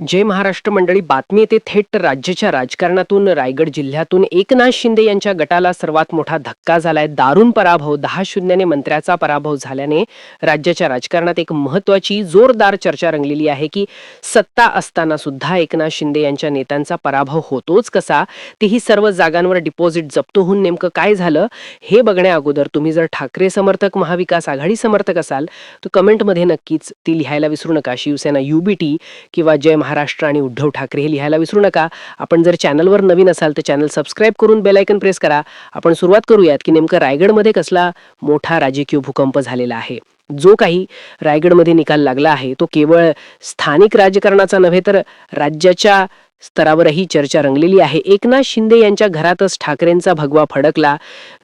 जय महाराष्ट्र मंडळी बातमी येते थेट राज्याच्या राजकारणातून. रायगड जिल्ह्यातून एकनाथ शिंदे यांच्या गटाला सर्वात मोठा धक्का झालाय. दारुण पराभव दहा शून्याने मंत्र्याचा पराभव झाल्याने राज्याच्या राजकारणात एक महत्वाची जोरदार चर्चा रंगलेली आहे की सत्ता असताना सुद्धा एकनाथ शिंदे यांच्या नेत्यांचा पराभव होतोच कसा? तेही सर्व जागांवर डिपॉझिट जप्त होऊन नेमकं काय झालं? हे बघण्या अगोदर तुम्ही जर ठाकरे समर्थक महाविकास आघाडी समर्थक असाल तर कमेंटमध्ये नक्कीच ती लिहायला विसरू नका. शिवसेना युबीटी किंवा जय महाराष्ट्र आणि उद्धव ठाकरे हे लिहायला विसरू नका. आपण जर चॅनलवर नवीन असाल तर channel subscribe bell icon press press करा. आपण सुरुवात करूयात की नेमकं रायगडमध्ये कसला मोठा राजकीय भूकंप झालेला आहे. जो काही रायगडमध्ये निकाल लागला आहे तो केवळ स्थानिक राजकारणाचा नव्हे तर राज्याच्या स्तरावरही चर्चा रंगलेली आहे. एकनाथ शिंदे यांच्या घरातच ठाकरेंचा भगवा फडकला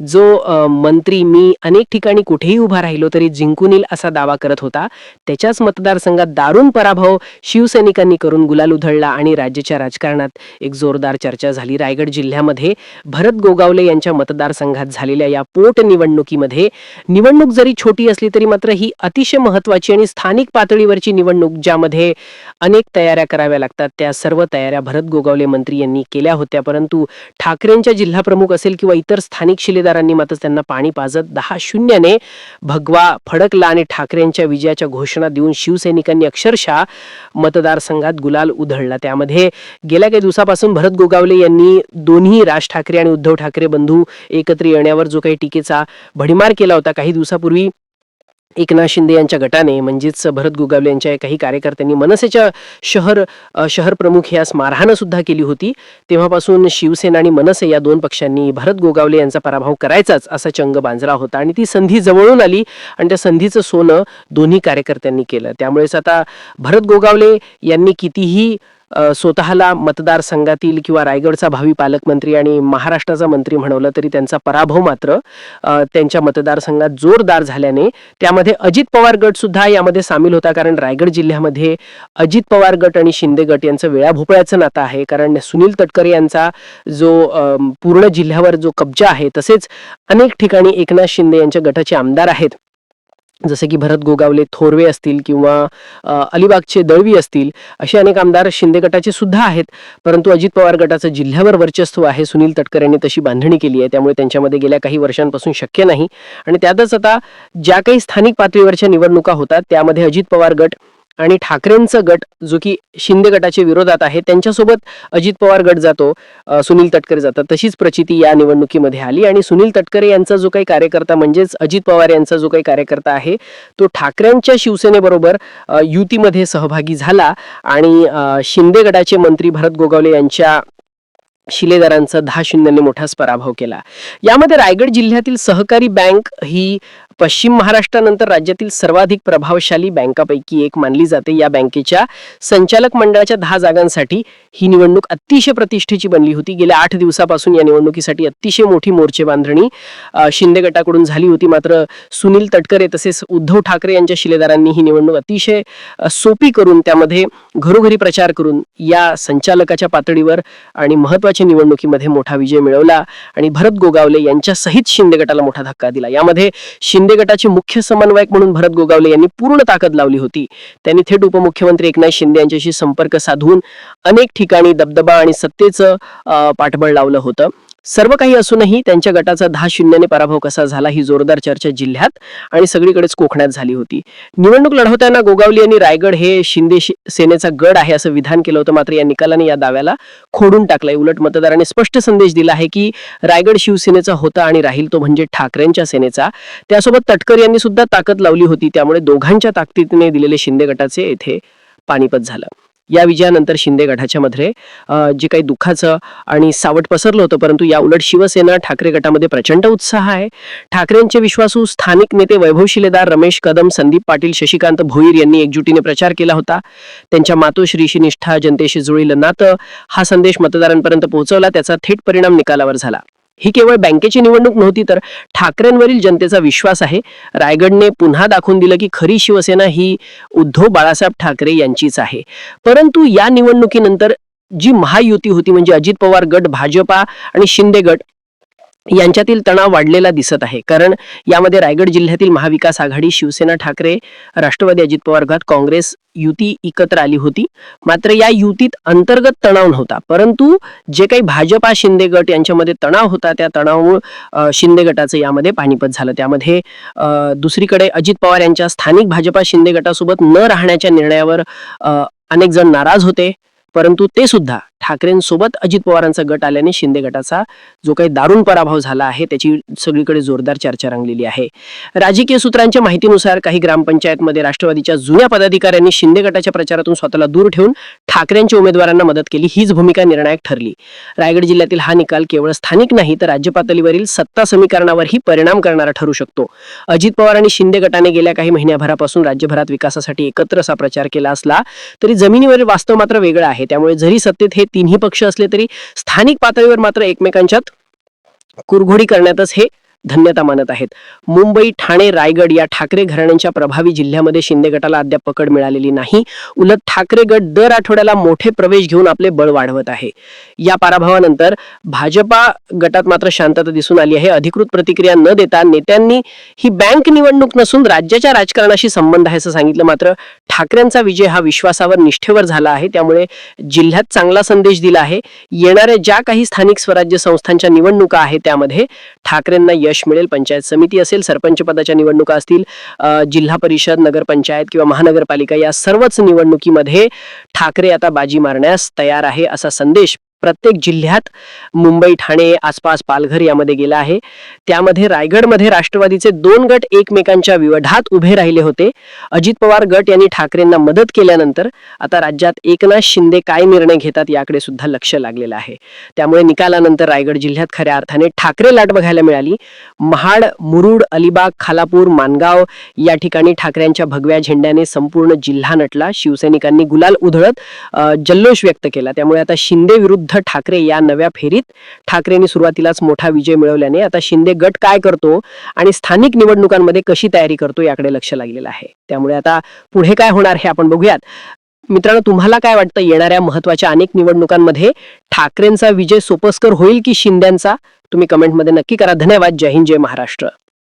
जो मंत्री मी अनेक ठिकाणी कुठेही उभा राहिलो तरी जिंकून येईल असा दावा करत होता. त्याच्याच मतदारसंघात दारुण पराभव शिवसैनिकांनी करून गुलाल उधळला आणि राज्याच्या राजकारणात एक जोरदार चर्चा झाली. रायगड जिल्ह्यामध्ये भरत गोगावले यांच्या मतदारसंघात झालेल्या या पोटनिवडणुकीमध्ये निवडणूक जरी छोटी असली तरी मात्र ही अतिशय महत्वाची आणि स्थानिक पातळीवरची निवडणूक ज्यामध्ये अनेक तयाऱ्या कराव्या लागतात त्या सर्व तयाऱ्या भरत गोगावले मंत्री यांनी केल्या होत्या. परंतु ठाकरेंच्या जिल्हा प्रमुख असेल किंवा इतर स्थानिक शिलेदारांनी मात्र त्यांना पाणी पाजत दहा शून्याने भगवा फडकला आणि ठाकरेंच्या विजयाच्या घोषणा देऊन शिवसैनिकांनी अक्षरशः मतदारसंघात गुलाल उधळला. त्यामध्ये गेल्या काही दिवसापासून भरत गोगावले यांनी दोन्ही राज ठाकरे आणि उद्धव ठाकरे बंधू एकत्र येण्यावर जो काही टीकेचा भडीमार केला होता काही दिवसापूर्वी एकनाथ शिंदे यांच्या गटाने म्हणजेच भरत गोगावले यांच्या काही कार्यकर्त्यांनी मनसेच्या शहर शहर प्रमुख यास मारहाण सुद्धा केली होती. तेव्हापासून शिवसेना आणि मनसे या दोन पक्षांनी भरत गोगावले यांचा पराभव करायचाच असा चंग बांजरा होता आणि ती संधी जवळून आली आणि त्या संधीचं सोनं दोन्ही कार्यकर्त्यांनी केलं. त्यामुळेच आता भरत गोगावले यांनी कितीही स्वतःला मतदारसंघातील किंवा रायगडचा भावी पालकमंत्री आणि महाराष्ट्राचा मंत्री म्हणवलं तरी त्यांचा पराभव मात्र त्यांच्या मतदारसंघात जोरदार झाल्याने त्यामध्ये अजित पवार गट सुद्धा यामध्ये सामील होता. कारण रायगड जिल्ह्यामध्ये अजित पवार गट आणि शिंदे गट यांचं वेळाभोपळ्याचं नातं आहे. कारण सुनील तटकरे यांचा जो पूर्ण जिल्ह्यावर जो कब्जा आहे तसेच अनेक ठिकाणी एकनाथ शिंदे यांच्या गटाचे आमदार आहेत. जसे की भरत गोगावले थोरवे असतील किंवा अलिबागचे दळवी असतील असे अनेक आमदार शिंदे गटाचे सुद्धा आहेत. परंतु अजित पवार गटाचं जिल्ह्यावर वर्चस्व आहे सुनील तटकर यांनी तशी बांधणी केली आहे. त्यामुळे त्यांच्यामध्ये गेल्या काही वर्षांपासून शक्य नाही. आणि त्यातच आता ज्या काही स्थानिक पातळीवरच्या निवडणुका होतात त्यामध्ये अजित पवार गट आणि ठाकरेंचं गट जो की शिंदे गटाच्या विरोधात आहे त्यांच्यासोबत अजित पवार गट जातो सुनील तटकरे जातात. तशीच प्रचिती या निवडणुकीमध्ये आली आणि सुनील तटकरे यांचा जो काही कार्यकर्ता म्हणजेच अजित पवार यांचा जो काही कार्यकर्ता आहे तो ठाकरेंच्या शिवसेनेबरोबर युतीमध्ये सहभागी झाला आणि शिंदे गटाचे मंत्री भरत गोगावले यांच्या शिलेदारांचा दहा शून्याने मोठाच पराभव केला. यामध्ये रायगड जिल्ह्यातील सहकारी बँक ही पश्चिम महाराष्ट्रानंतर राज्यातील सर्वाधिक प्रभावशाली बँकापैकी एक मानली जाते. या बँकेच्या संचालक मंडळाच्या दहा जागांसाठी ही निवडणूक अतिशय प्रतिष्ठेची बनली होती. गेल्या आठ दिवसापासून या निवडणुकीसाठी अतिशय मोठी मोर्चे बांधणी शिंदे गटाकडून झाली होती. मात्र सुनील तटकरे तसेच उद्धव ठाकरे यांच्या शिलेदारांनी ही निवडणूक अतिशय सोपी करून त्यामध्ये घरोघरी प्रचार करून या संचालकाच्या पातळीवर आणि महत्त्वाच्या निवडणुकीमध्ये मोठा विजय मिळवला आणि भरत गोगावले यांच्या सहित शिंदे गटाला मोठा धक्का दिला. यामध्ये शिंदे गटाचे मुख्य समन्वयक म्हणून भरत गोगावले यांनी पूर्ण ताकद लावली होती. त्यांनी थेट उपमुख्यमंत्री एकनाथ शिंदे यांच्याशी संपर्क साधून अनेक ठिकाणी दबदबा आणि सत्तेचं पाठबळ लावलं होतं. सर्व काही असूनही त्यांच्या गटाचा दहा शून्याने पराभव कसा झाला ही जोरदार चर्चा जिल्ह्यात आणि सगळीकडेच कोकणात झाली होती. निवडणूक लढवताना गोगावली यांनी रायगड हे शिंदे सेनेचा गड आहे असं विधान केलं होतं. मात्र या निकालाने या दाव्याला खोडून टाकलंय. उलट मतदारांनी स्पष्ट संदेश दिला आहे की रायगड शिवसेनेचा होता आणि राहील तो म्हणजे ठाकरेंच्या सेनेचा. त्यासोबत तटकर यांनी सुद्धा ताकद लावली होती. त्यामुळे दोघांच्या ताकदीने दिलेले शिंदे गटाचे येथे पानिपत झालं. या विजयानंतर शिंदे गटाच्या मध्ये जे काही दुःखाचं आणि सावट पसरलं होतं परंतु या उलट शिवसेना ठाकरे गटामध्ये प्रचंड उत्साह आहे. ठाकरेंचे विश्वासू स्थानिक नेते वैभव शिलेदार रमेश कदम संदीप पाटील शशिकांत भोईर यांनी एकजुटीने प्रचार केला होता. त्यांच्या मातोश्रीशी निष्ठा जनतेशी जुळीलं नातं हा संदेश मतदारांपर्यंत पोहोचवला त्याचा थेट परिणाम निकालावर झाला. ही केवळ बँकेची निवडणूक नव्हती तर ठाकरेंवरील जनतेचा विश्वास आहे. रायगडने पुन्हा दाखवून दिलं की खरी शिवसेना ही उद्धव बाळासाहेब ठाकरे यांचीच आहे. परंतु या निवडणुकीनंतर जी महायुती होती म्हणजे अजित पवार गट भाजपा आणि शिंदे गट यांच्यातील तणाव वाढलेला दिसत आहे. कारण यामध्ये रायगड जिल्ह्यातील महाविकास आघाडी शिवसेना ठाकरे राष्ट्रवादी अजित पवार गट काँग्रेस युती एकत्र आली होती. मात्र या युतीत अंतर्गत तणाव नव्हता. परंतु जे काही भाजपा शिंदे गट यांच्यामध्ये तणाव होता त्या तणावामुळे शिंदे गटाचं यामध्ये पाणीपत झालं. त्यामध्ये दुसरीकडे अजित पवार यांच्या स्थानिक भाजपा शिंदे गटासोबत न राहण्याच्या निर्णयावर अनेक जण नाराज होते. परंतु ते सुद्धा ठाकरेंसोबत अजित पवारांचा गट आल्याने शिंदे गटाचा जो काही दारुण पराभव झाला आहे त्याची सगळीकडे जोरदार चर्चा रंगलेली आहे. राजकीय सूत्रांच्या माहितीनुसार काही ग्रामपंचायतमध्ये राष्ट्रवादीच्या जुन्या पदाधिकाऱ्यांनी शिंदे गटाच्या प्रचारातून स्वतःला दूर ठेवून ठाकरेंच्या उमेदवारांना मदत केली हीच भूमिका निर्णायक ठरली. रायगड जिल्ह्यातील हा निकाल केवळ स्थानिक नाही तर राज्य पातळीवरील सत्ता समीकरणावरही परिणाम करणारा ठरू शकतो. अजित पवार आणि शिंदे गटाने गेल्या काही महिन्याभरापासून राज्यभरात विकासासाठी एकत्र असा प्रचार केला असला तरी जमिनीवरील वास्तव मात्र वेगळं आहे. त्यामुळे जरी सत्तेत हे तिन्ही पक्ष असले तरी स्थानिक पातळीवर मात्र एकमेकांच्यात कुरघोडी करण्यातच हे धन्यता मानत आहेत. मुंबई ठाणे रायगड या ठाकरे घराण्यांच्या प्रभावी जिल्ह्यामध्ये शिंदे गटाला अद्याप पकड मिळालेली नाही. उलट ठाकरे गट दर आठवड्याला मोठे प्रवेश घेऊन आपले बळ वाढवत आहे. या पराभवानंतर भाजपा गटात मात्र शांतता दिसून आली आहे. अधिकृत प्रतिक्रिया न देता नेत्यांनी ही बँक निवडणूक नसून राज्याच्या राजकारणाशी संबंध आहे असं सांगितलं. मात्र ठाकरेंचा विजय हा विश्वासावर निष्ठेवर झाला आहे. त्यामुळे जिल्ह्यात चांगला संदेश दिला आहे. येणाऱ्या ज्या काही स्थानिक स्वराज्य संस्थांच्या निवडणुका आहेत त्यामध्ये ठाकरेंना यश मिळेल पंचायत समिती असेल सरपंच पदाच्या निवडणुका असतील जिल्हा परिषद नगरपंचायत किंवा महानगरपालिका या सर्वच निवडणुकीमध्ये ठाकरे आता बाजी मारण्यास तयार आहे असा संदेश प्रत्येक जिल्ह्यात मुंबई ठाणे आसपास पालघर यामध्ये गेला आहे. त्यामध्ये रायगडमध्ये राष्ट्रवादीचे दोन गट एकमेकांच्या विवढात उभे राहिले होते. अजित पवार गट यांनी ठाकरेंना मदत केल्यानंतर आता राज्यात एकनाथ शिंदे काय निर्णय घेतात याकडे सुद्धा लक्ष लागलेलं आहे. त्यामुळे निकालानंतर रायगड जिल्ह्यात खऱ्या अर्थाने ठाकरे लाट बघायला मिळाली. महाड मुरुड अलिबाग खालापूर मानगाव या ठिकाणी ठाकरेंच्या भगव्या झेंड्याने संपूर्ण जिल्हा नटला. शिवसैनिकांनी गुलाल उधळत जल्लोष व्यक्त केला. त्यामुळे आता शिंदे विरुद्ध ठाकरे या नव्या फेरीत ठाकरेंनी सुरुवातीलाच मोठा विजय मिळवल्याने आता शिंदे गट काय करतो आणि स्थानिक निवडणुकांमध्ये कशी तयारी करतो याकडे लक्ष लागलेलं आहे. त्यामुळे आता पुढे काय होणार हे आपण बघूयात. मित्रांनो तुम्हाला काय वाटतं? येणाऱ्या महत्त्वाच्या अनेक निवडणुकांमध्ये ठाकरेंचा विजय सोपस्कर होईल की शिंद्यांचा? तुम्ही कमेंटमध्ये नक्की करा. धन्यवाद. जय हिंद जय महाराष्ट्र.